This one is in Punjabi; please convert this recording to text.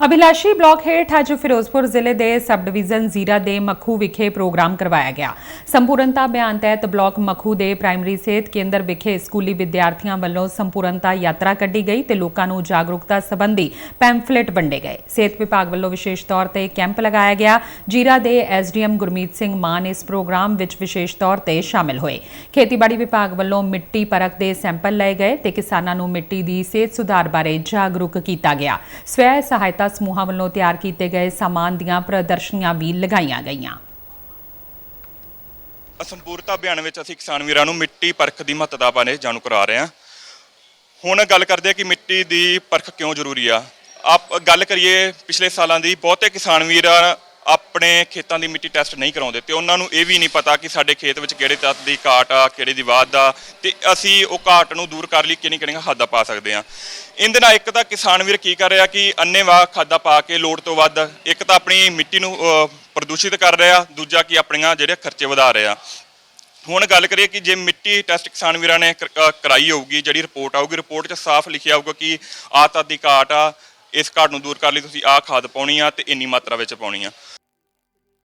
ਅਭਿਲਾਸ਼ੀ ਬਲਾਕ ਹੇਠ ਅੱਜ ਫਿਰੋਜ਼ਪੁਰ ਜ਼ਿਲ੍ਹੇ ਦੇ ਸਬ ਡਿਵੀਜ਼ਨ ਜ਼ੀਰਾ ਦੇ ਮੱਖੂ ਵਿਖੇ ਪ੍ਰੋਗਰਾਮ ਕਰਵਾਇਆ ਗਿਆ। ਸੰਪੂਰਨਤਾ ਅਭਿਆਨ ਤਹਿਤ ਬਲਾਕ ਮੱਖੂ ਦੇ ਪ੍ਰਾਇਮਰੀ ਸਿਹਤ ਕੇਂਦਰ ਵਿਖੇ ਸਕੂਲੀ ਵਿਦਿਆਰਥੀਆਂ ਵੱਲੋਂ ਸੰਪੂਰਨਤਾ ਯਾਤਰਾ ਕੱਢੀ ਗਈ ਤੇ ਲੋਕਾਂ ਨੂੰ ਜਾਗਰੂਕਤਾ ਸੰਬੰਧੀ ਪੈਂਫਲੇਟ ਵੰਡੇ ਗਏ। ਸਿਹਤ ਵਿਭਾਗ ਵੱਲੋਂ ਵਿਸ਼ੇਸ਼ ਤੌਰ ਤੇ ਕੈਂਪ ਲਗਾਇਆ ਗਿਆ। ਜੀਰਾ ਦੇ ਐਸਡੀਐਮ ਗੁਰਮੀਤ ਸਿੰਘ ਮਾਨ ਇਸ ਪ੍ਰੋਗਰਾਮ ਵਿੱਚ ਵਿਸ਼ੇਸ਼ ਤੌਰ ਤੇ ਸ਼ਾਮਿਲ ਹੋਏ। ਖੇਤੀਬਾੜੀ ਵਿਭਾਗ ਵੱਲੋਂ ਮਿੱਟੀ ਪਰਖ ਦੇ ਸੈਂਪਲ ਲਏ ਗਏ ਤੇ ਕਿਸਾਨਾਂ ਨੂੰ ਮਿੱਟੀ ਦੀ ਸਿਹਤ ਸੁਧਾਰ ਬਾਰੇ ਜਾਗਰੂਕ ਕੀਤਾ ਗਿਆ। ਸਵੈ ਸਹਾਇਤਾ ਸਮੂਹਾਂ ਵੱਲੋਂ ਤਿਆਰ ਕੀਤੇ ਗਏ ਸਾਮਾਨ ਦੀਆਂ ਪ੍ਰਦਰਸ਼ਨੀਆਂ ਵੀ ਲਗਾਈਆਂ ਗਈਆਂ। ਅਸੰਪੂਰਤਾ ਅਭਿਆਨ ਵਿੱਚ ਅਸੀਂ ਕਿਸਾਨ ਵੀਰਾਂ ਨੂੰ ਮਿੱਟੀ ਪਰਖ ਦੀ ਮਹੱਤਤਾ ਬਾਰੇ ਜਾਣੂ ਕਰਾ ਰਹੇ ਹਾਂ। ਹੁਣ ਗੱਲ ਕਰਦੇ ਹਾਂ ਕਿ ਮਿੱਟੀ ਦੀ ਪਰਖ ਕਿਉਂ ਜ਼ਰੂਰੀ ਆ? ਆਪ ਗੱਲ ਕਰੀਏ, ਪਿਛਲੇ ਸਾਲਾਂ ਦੀ ਬਹੁਤੇ ਕਿਸਾਨ ਵੀਰਾਂ ਆਪਣੇ ਖੇਤਾਂ ਦੀ ਮਿੱਟੀ ਟੈਸਟ ਨਹੀਂ ਕਰਾਉਂਦੇ ਤੇ ਉਹਨਾਂ ਨੂੰ ਇਹ ਵੀ ਨਹੀਂ ਪਤਾ ਕਿ ਸਾਡੇ ਖੇਤ ਵਿੱਚ ਕਿਹੜੇ ਤੱਤ ਦੀ ਘਾਟ ਆ ਕਿਹੜੇ ਦੀ ਵਾਧ ਆ ਤੇ ਅਸੀਂ ਉਹ ਘਾਟ ਨੂੰ ਦੂਰ ਕਰ ਲਈ ਕਿਹੜੀਆਂ ਕਿਹੜੀਆਂ ਖਾਦਾਂ ਪਾ ਸਕਦੇ ਆ ਇਹਦੇ ਨਾਲ ਇੱਕ ਤਾਂ ਕਿਸਾਨ ਵੀਰ ਕੀ ਕਰ ਰਿਹਾ ਕਿ ਅੰਨੇਵਾਹ ਖਾਦਾਂ ਪਾ ਕੇ ਲੋੜ ਤੋਂ ਵੱਧ ਇੱਕ ਤਾਂ ਆਪਣੀ ਮਿੱਟੀ ਨੂੰ ਅਹ, ਪ੍ਰਦੂਸ਼ਿਤ ਕਰ ਰਿਹਾ ਦੂਜਾ ਕਿ ਆਪਣੀਆਂ ਜਿਹੜੇ ਖਰਚੇ ਵਧਾ ਰਿਹਾ। ਹੁਣ ਗੱਲ ਕਰੀਏ ਕਿ ਜੇ ਮਿੱਟੀ ਟੈਸਟ ਕਿਸਾਨ ਵੀਰਾਂ ਨੇ ਕਰ- ਅ, ਕਰਾਈ ਹੋਊਗੀ ਜਿਹੜੀ ਰਿਪੋਰਟ ਆਊਗੀ ਰਿਪੋਰਟ 'ਚ ਸਾਫ਼ ਲਿਖਿਆ ਹੋਊਗਾ ਕਿ ਆਹ ਤੱਤ ਦੀ ਘਾਟ ਆ ਇਸ ਘਾਟ ਨੂੰ ਦੂਰ ਕਰ ਲਈ ਤੁਸੀਂ ਆਹ ਖਾਦ ਪਾਉਣੀ ਆ ਤੇ ਇੰਨੀ ਮਾਤਰਾ ਵਿੱਚ ਪਾਉਣੀ ਆ।